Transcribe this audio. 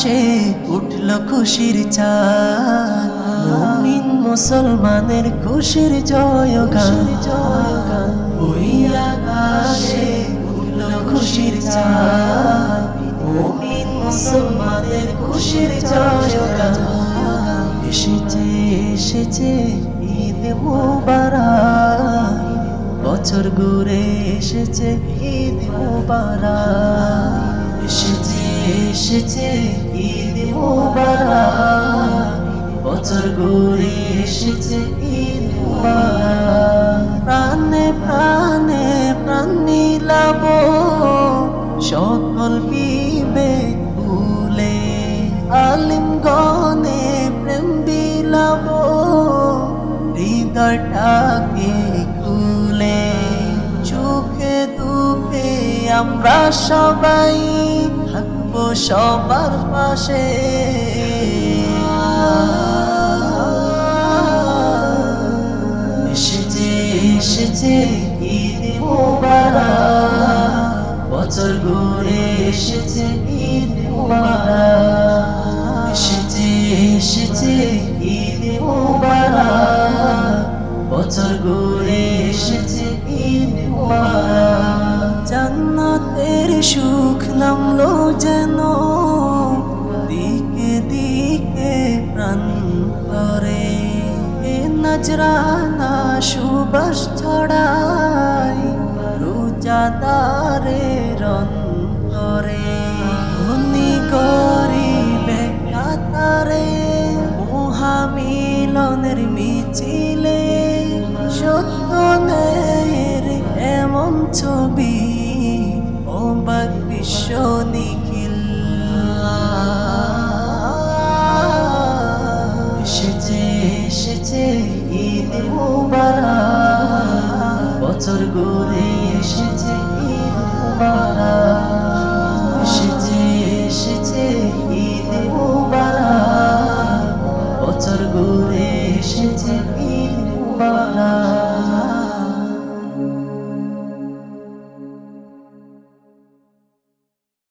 উঠল খুশির চাঁদ মুমিন মুসলমানের খুশির জয় গান ওই আকাশে উঠল খুশির চাঁদ মুমিন মুসলমানের খুশির জয় গান এসেছে এসেছে ঈদ মুবারক। বছর ঘুরে এসেছে ঈদ মুবারক। এসেছে ঈদ বছর ঘুরে এসেছে ঈদ প্রাণে প্রাণে, প্রাণ নিলাব সকল বিবেক ভুলে আলিম গনে প্রেম বিলাব। হৃদয়টাকে আমরা সবাই থাকব সবার পাশে। এসেছে এসেছে ঈদ মোবারক বছর ঘুরে এসেছে ঈদ মোবারক এসেছে এসেছে ঈদ মোবারক বছর ঘুরে এসেছে ঈদ মোবারক জান্নাতের সুখ নামলো যেন। দিকে দিকে প্রাণ করে নজরানা সুবাস ছড়াই রোজাদারের অন্তরে ধনী গরিবে কাতারে, মহামিলনের মিছিলে, সত্য এমন ছবি অবাক বিশ্ব নিখিল। এসেছে এসেছে ঈদ মুবারক। বছর ঘুরে এসেছে ঈদ মুবারক। এসেছে এসেছে ঈদ মুবারক। বছর ঘুরে এসেছে